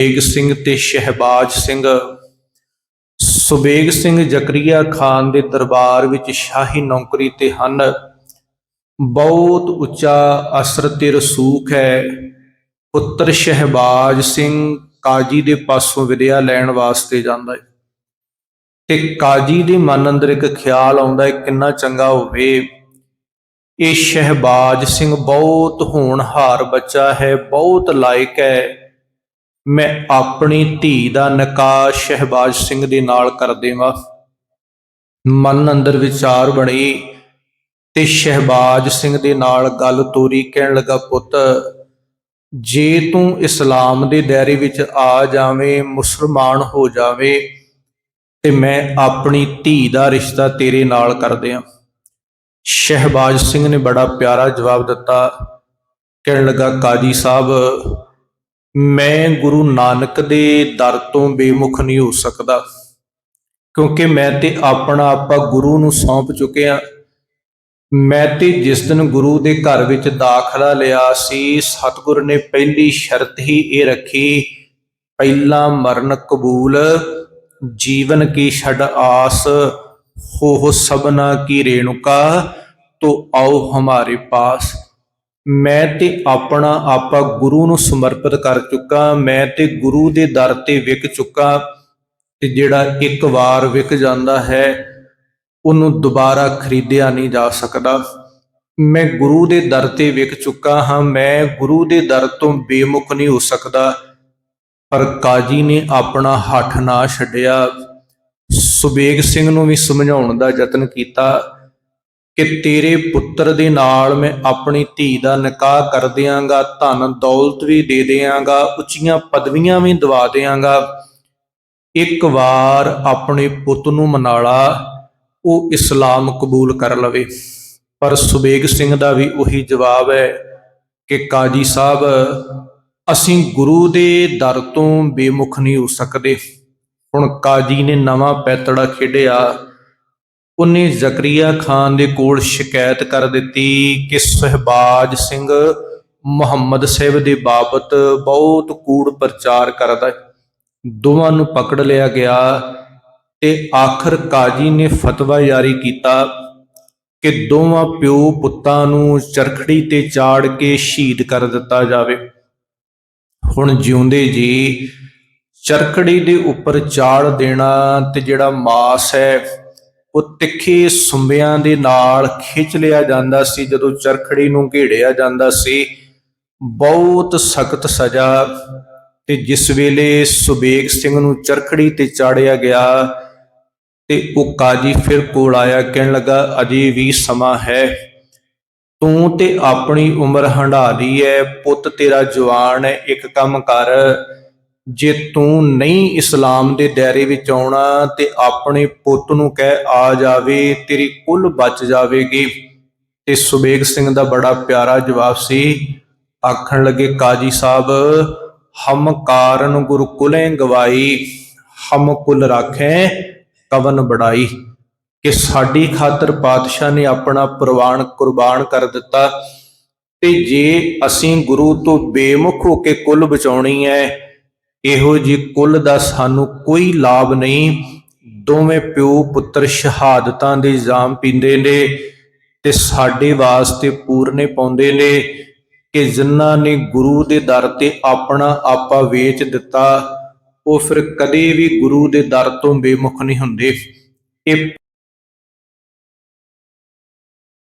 ਬੇਗ ਸਿੰਘ ਤੇ ਸ਼ਹਿਬਾਜ਼ ਸਿੰਘ। ਸੁਬੇਗ ਸਿੰਘ ਜ਼ਕਰੀਆ ਖਾਨ ਦੇ ਦਰਬਾਰ ਵਿੱਚ ਸ਼ਾਹੀ ਨੌਕਰੀ ਤੇ ਹਨ। ਬਹੁਤ ਉੱਚਾ ਅਸਰ ਤੇ ਰਸੂਖ ਹੈ। ਪੁੱਤਰ ਸ਼ਹਿਬਾਜ਼ ਸਿੰਘ ਕਾਜੀ ਦੇ ਪਾਸੋਂ ਵਿਦਿਆ ਲੈਣ ਵਾਸਤੇ ਜਾਂਦਾ ਹੈ। ਤੇ ਕਾਜੀ ਦੇ ਮਨ ਅੰਦਰ ਇੱਕ ਖਿਆਲ ਆਉਂਦਾ ਹੈ, ਕਿੰਨਾ ਚੰਗਾ ਹੋਵੇ। ਇਹ ਸ਼ਹਿਬਾਜ਼ ਸਿੰਘ ਬਹੁਤ ਹੋਣਹਾਰ ਬੱਚਾ ਹੈ, ਬਹੁਤ ਲਾਇਕ ਹੈ। ਮੈਂ ਆਪਣੀ ਧੀ ਦਾ ਨਿਕਾਹ ਸ਼ਹਿਬਾਜ਼ ਸਿੰਘ ਦੇ ਨਾਲ ਕਰ ਦੇਵਾਂ। ਮਨ ਅੰਦਰ ਵਿਚਾਰ ਬਣੀ ਤੇ ਸ਼ਹਿਬਾਜ਼ ਸਿੰਘ ਦੇ ਨਾਲ ਗੱਲ ਤੋਰੀ ਕਹਿਣ ਲੱਗਾ, ਪੁੱਤ, ਜੇ ਤੂੰ ਇਸਲਾਮ ਦੇ ਦਾਇਰੇ ਵਿੱਚ ਆ ਜਾਵੇਂ, ਮੁਸਲਮਾਨ ਹੋ ਜਾਵੇਂ, ਤੇ ਮੈਂ ਆਪਣੀ ਧੀ ਦਾ ਰਿਸ਼ਤਾ ਤੇਰੇ ਨਾਲ ਕਰ ਦਿਆਂ। ਸ਼ਹਿਬਾਜ਼ ਸਿੰਘ ਨੇ ਬੜਾ ਪਿਆਰਾ ਜਵਾਬ ਦਿੱਤਾ। ਕਹਿਣ ਲੱਗਾ, ਕਾਜੀ ਸਾਹਿਬ ਮੈਂ ਗੁਰੂ ਨਾਨਕ ਦੇ ਦਰ ਤੋਂ ਬੇਮੁਖ ਨਹੀਂ ਹੋ ਸਕਦਾ। ਕਿਉਂਕਿ ਮੈਂ ਤੇ ਆਪਣਾ ਆਪਾ ਗੁਰੂ ਨੂੰ ਸੌਂਪ ਚੁੱਕਿਆ ਮੈਂ ਤੇ ਜਿਸ ਦਿਨ ਗੁਰੂ ਦੇ ਘਰ ਵਿੱਚ ਦਾਖਲਾ ਲਿਆ ਸੀ, ਸਤਿਗੁਰ ਨੇ ਪਹਿਲੀ ਸ਼ਰਤ ਹੀ ਇਹ ਰੱਖੀ, ਪਹਿਲਾ ਮਰਨ ਕਬੂਲ, ਜੀਵਨ ਕੀ ਛੜ ਆਸ ਹੋ ਸਭਨਾ ਕੀ ਰੇਣੁਕਾ, ਤੋ ਆਓ ਹਮਾਰੇ ਪਾਸ। ਮੈਂ ਤੇ ਆਪਣਾ ਆਪਾ ਗੁਰੂ ਨੂੰ ਸਮਰਪਿਤ ਕਰ ਚੁੱਕਾ, ਮੈਂ ਤੇ ਗੁਰੂ ਦੇ ਦਰ ਤੇ ਵਿਕ ਚੁੱਕਾ ਤੇ ਜਿਹੜਾ ਇੱਕ ਵਾਰ ਵਿਕ ਜਾਂਦਾ ਹੈ, ਉਹਨੂੰ ਦੁਬਾਰਾ ਖਰੀਦਿਆ ਨਹੀਂ ਜਾ ਸਕਦਾ। ਮੈਂ ਗੁਰੂ ਦੇ ਦਰ ਤੇ ਵਿਕ ਚੁੱਕਾ ਹਾਂ, ਮੈਂ ਗੁਰੂ ਦੇ ਦਰ ਤੋਂ ਬੇਮੁਖ ਨਹੀਂ ਹੋ ਸਕਦਾ, ਪਰ ਕਾਜੀ ਨੇ ਆਪਣਾ ਹੱਥ ਨਾ ਛੱਡਿਆ। ਸੁਬੇਗ ਸਿੰਘ ਨੂੰ ਵੀ ਸਮਝਾਉਣ ਦਾ ਯਤਨ ਕੀਤਾ। ਕਿ ਤੇਰੇ ਪੁੱਤਰ ਦੇ ਨਾਲ ਮੈਂ ਆਪਣੀ ਧੀ ਦਾ ਨਿਕਾਹ ਕਰ ਦਿਆਂਗਾ, ਧਨ ਦੌਲਤ ਵੀ ਦੇ ਦਿਆਂਗਾ, ਉੱਚੀਆਂ ਪਦਵੀਆਂ ਵੀ ਦਵਾ ਦਿਆਂਗਾ। ਇੱਕ ਵਾਰ ਆਪਣੇ ਪੁੱਤ ਨੂੰ ਮਨਾਲਾ, ਉਹ ਇਸਲਾਮ ਕਬੂਲ ਕਰ ਲਵੇ। ਪਰ ਸੁਬੇਗ ਸਿੰਘ ਦਾ ਵੀ ਉਹੀ ਜਵਾਬ ਹੈ ਕਿ ਕਾਜੀ ਸਾਹਿਬ, ਅਸੀਂ ਗੁਰੂ ਦੇ ਦਰ ਤੋਂ ਬੇਮੁਖ ਨਹੀਂ ਹੋ ਸਕਦੇ। ਹੁਣ ਕਾਜੀ ਨੇ ਨਵਾਂ ਪੈਤੜਾ ਖੇਡਿਆ। ਉਹਨੇ ਜ਼ਕਰੀਆ ਖਾਨ ਦੇ ਕੋਲ ਸ਼ਿਕਾਇਤ ਕਰ ਦਿੱਤੀ ਕਿ ਸਹਿਬਾਜ਼ ਸਿੰਘ ਮੁਹੰਮਦ ਸਾਹਿਬ ਦੇ ਬਾਬਤ ਬਹੁਤ ਕੂੜ ਪ੍ਰਚਾਰ ਕਰਦਾ ਹੈ। ਦੋਵਾਂ ਨੂੰ ਪਕੜ ਲਿਆ ਗਿਆ ਤੇ ਆਖਰ ਕਾਜੀ ਨੇ ਫਤਵਾ ਜਾਰੀ ਕੀਤਾ ਕਿ ਦੋਵਾਂ ਪਿਓ ਪੁੱਤਾਂ ਨੂੰ ਚਰਖੜੀ ਤੇ ਚਾੜ ਕੇ ਸ਼ਹੀਦ ਕਰ ਦਿੱਤਾ ਜਾਵੇ। ਹੁਣ ਜਿਉਂਦੇ ਜੀ, ਚਰਖੜੀ ਦੇ ਉੱਪਰ ਚਾੜ ਦੇਣਾ ਤੇ ਜਿਹੜਾ ਮਾਸ ਹੈ ਉਹ ਤਿੱਖੇ ਸੁੰਬਿਆਂ ਦੇ ਨਾਲ ਖਿੱਚ ਲਿਆ ਜਾਂਦਾ ਸੀ, ਜਦੋਂ ਚਰਖੜੀ ਨੂੰ ਘੇੜਿਆ ਜਾਂਦਾ ਸੀ। ਬਹੁਤ ਸਖਤ ਸਜ਼ਾ। ਤੇ ਜਿਸ ਵੇਲੇ ਸੁਬੇਗ ਸਿੰਘ ਨੂੰ ਚਰਖੜੀ ਤੇ ਚਾੜਿਆ ਗਿਆ, ਤੇ ਉਹ ਕਾਜੀ ਫਿਰ ਕੋਲ ਆਇਆ, ਕਹਿਣ ਲੱਗਾ, ਅਜੇ ਵੀ ਸਮਾਂ ਹੈ। ਤੂੰ ਤੇ ਆਪਣੀ ਉਮਰ ਹੰਢਾ ਦੀ ਹੈ ਪੁੱਤ ਤੇਰਾ ਜਵਾਨ ਹੈ ਇੱਕ ਕੰਮ ਕਰ। ਜੇ ਤੂੰ ਨਹੀਂ ਇਸਲਾਮ ਦੇ ਦਾਇਰੇ ਵਿੱਚ ਆਉਣਾ ਤੇ ਆਪਣੇ ਪੁੱਤ ਨੂੰ ਕਹਿ ਆ ਜਾਵੇ, ਤੇਰੀ ਕੁੱਲ ਬਚ ਜਾਵੇਗੀ। ਤੇ ਸੁਬੇਗ ਸਿੰਘ ਦਾ ਬੜਾ ਪਿਆਰਾ ਜਵਾਬ ਸੀ। ਆਖਣ ਲੱਗੇ, ਕਾਜੀ ਸਾਹਿਬ, ਹਮ ਕਾਰਨ ਗੁਰੂ ਕੁਲੇ ਗਵਾਈ, ਹਮ ਕੁਲ ਰੱਖੇ ਕਵਨ ਬੜਾਈ। ਕਿ ਸਾਡੀ ਖਾਤਰ ਪਾਤਸ਼ਾਹ ਨੇ ਆਪਣਾ ਪ੍ਰਵਾਨ ਕੁਰਬਾਨ ਕਰ ਦਿੱਤਾ। ਤੇ ਜੇ ਅਸੀਂ ਗੁਰੂ ਤੋਂ ਬੇਮੁਖ ਹੋ ਕੇ ਕੁੱਲ ਬਚਾਉਣੀ ਹੈ ਇਹੋ ਜੀ ਕੁੱਲ ਦਾ ਸਾਨੂੰ ਕੋਈ ਲਾਭ ਨਹੀਂ। ਦੋਵੇਂ ਪਿਓ ਪੁੱਤਰ ਸ਼ਹਾਦਤਾਂ ਦੇ ਇਲਜ਼ਾਮ ਪੀਂਦੇ ਨੇ ਤੇ ਸਾਡੇ ਵਾਸਤੇ ਪੂਰਨੇ ਪਾਉਂਦੇ ਨੇ ਕਿ ਜਿਨ੍ਹਾਂ ਨੇ ਗੁਰੂ ਦੇ ਦਰ ਤੇ ਆਪਣਾ ਆਪਾ ਵੇਚ ਦਿੱਤਾ, ਉਹ ਫਿਰ ਕਦੇ ਵੀ ਗੁਰੂ ਦੇ ਦਰ ਤੋਂ ਬੇਮੁਖ ਨਹੀਂ ਹੁੰਦੇ। ਇਹ